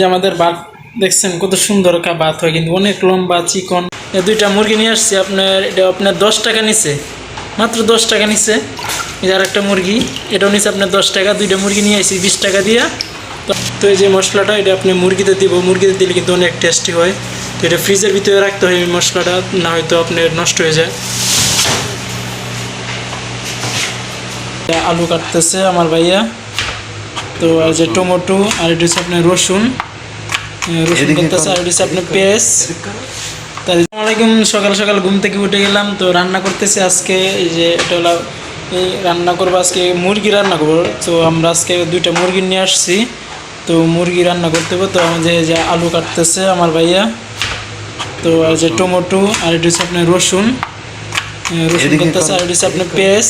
যে আমাদের ভাত দেখছেন, কত সুন্দর কা ভাত হয়, কিন্তু অনেক লম্বা, চিকন। এই দুইটা মুরগি নিয়ে আসছি, আপনার, এটা আপনার দশ টাকা নিছে। মাত্র দশ টাকা নিছে। যে আরেকটা মুরগি, এটাও নিছে আপনার দশ টাকা। দুইটা মুরগি নিয়ে আসছি বিশ টাকা দিয়া। তো- এই যে মশলাটা, এটা আপনি মুরগিতে দিব। মুরগিতে দিলে কিন্তু অনেক টেস্টি হয়। তো এটা ফ্রিজের ভিতরে রাখতে হয় মশলাটা, না হয়তো আপনার নষ্ট হয়ে যায়। আলু কাটতেছে আমার ভাইয়া। তো আর যে টমেটো, আর এটা হচ্ছে আপনার রসুন। রসুন করতেছে আর এটা হচ্ছে আপনার পেঁয়াজ। আলাইকুম সকাল সকাল ঘুম থেকে উঠে গেলাম তো রান্না করতেছি আজকে এই যে এটা হলো এই রান্না করব আজকে মুরগি রান্না করব। তো আমরা আজকে দুইটা মুরগি নিয়ে আসছি তো মুরগি রান্না করতে হবে। তো আমাদের যে আলু কাটতেছে আমার ভাইয়া তো আর যে টমেটো আর এটা হচ্ছে আপনার রসুন। রসুন এদিকে করতেছে আর এটা হচ্ছে আপনার পেঁয়াজ।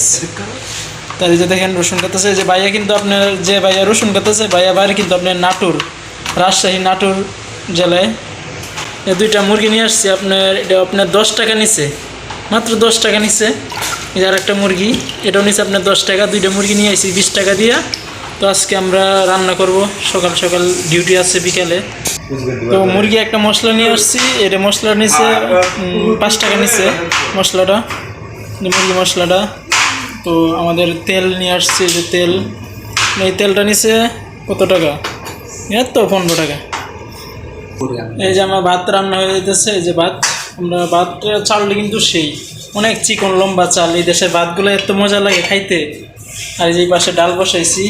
তার যে দেখেন রসুন করতেছে যে ভাইয়া কিন্তু আপনার যে ভাইয়া রসুন করতেছে ভাইয়া বাইরে কিন্তু আপনার নাটোর। রাজশাহী নাটোর জেলায়। এই দুইটা মুরগি নিয়ে আসছি, আপনার এটা আপনার দশ টাকা নিছে। মাত্র দশ টাকা নিছে। যে আরেকটা মুরগি, এটাও নিচ্ছে আপনার দশ টাকা। দুইটা মুরগি নিয়ে আসছি বিশ টাকা দিয়া। তো আজকে আমরা রান্না করব। সকাল সকাল ডিউটি আছে বিকালে। তো মুরগি একটা মশলা নিয়ে আসছি। এটা মশলা নিছে পাঁচ টাকা নিছে মশলাটা। মুরগি মশলাটা। তো আমাদের তেল নিয়ে আসছে, যে তেল। এই তেলটা নিছে কত টাকা? এর তো পনেরো টাকা। এই যে আমার ভাত রান্না হয়ে যেতেছে এই যে ভাত, আমরা ভাত চালটা কিন্তু সেই। অনেক চিকন, লম্বা চাল। এই দেশের ভাতগুলো এত মজা লাগে খাইতে। আর এই যে পাশে ডাল বসাইছি।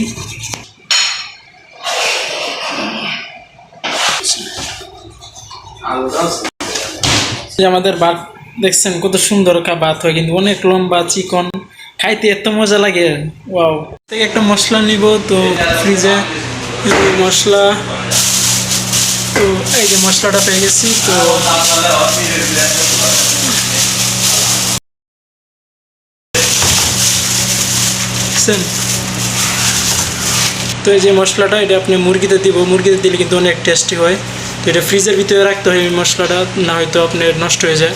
আমাদের ভাত, দেখছেন কত সুন্দর ভাত হয় কিন্তু অনেক লম্বা, চিকন। খাইতে এত মজা লাগে। ওয়াও। থেকে একটা মশলা নিব তো ফ্রিজে। মশলা, তো এই যে মশলাটা পেয়ে গেছি, তো? তো এই যে মশলাটা, এটা আপনি মুরগিতে দিব, মুরগিতে দিলে কিন্তু অনেক টেস্টি হয় তো এটা ফ্রিজের ভিতরে রাখতে হয় এই মশলাটা, না হয়তো আপনার নষ্ট হয়ে যায়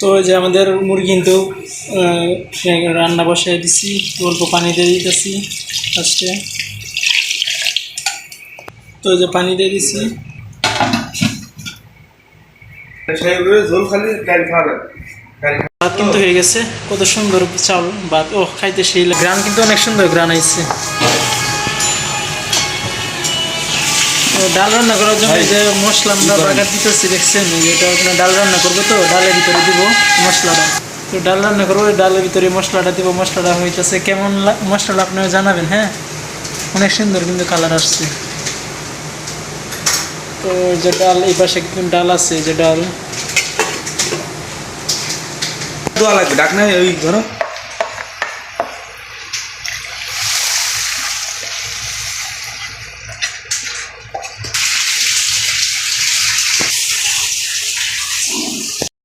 তো এই যে আমাদের মুরগি কিন্তু রান্না বসাই দিছি অল্প পানি দিয়ে দিতেছি ফার্স্টে তো যে পানি দিয়ে দিছি। কিন্তু হয়ে গেছে, কত সুন্দর চাল, ভাত। ও খাইতে সেই। গ্রান কিন্তু অনেক সুন্দর গ্রান আইছে ডাল রান্না করার জন্য যে মশলা আমরা দিতেছি, দেখছেন? ডাল রান্না করব তো, ডালের ভিতরে দিব মশলাটা। ডাল রান্না করব ডালের ভিতরে মশলাটা দেবো, মশলাটা হইতেছে কেমন মশলাটা আপনারা জানাবেন হ্যাঁ? অনেক সুন্দর কিন্তু কালার আসছে। তো যে ডাল, এই পাশে ডাল আছে যে ডাল। লাগবে, ডাক নাই, ওই ধরো।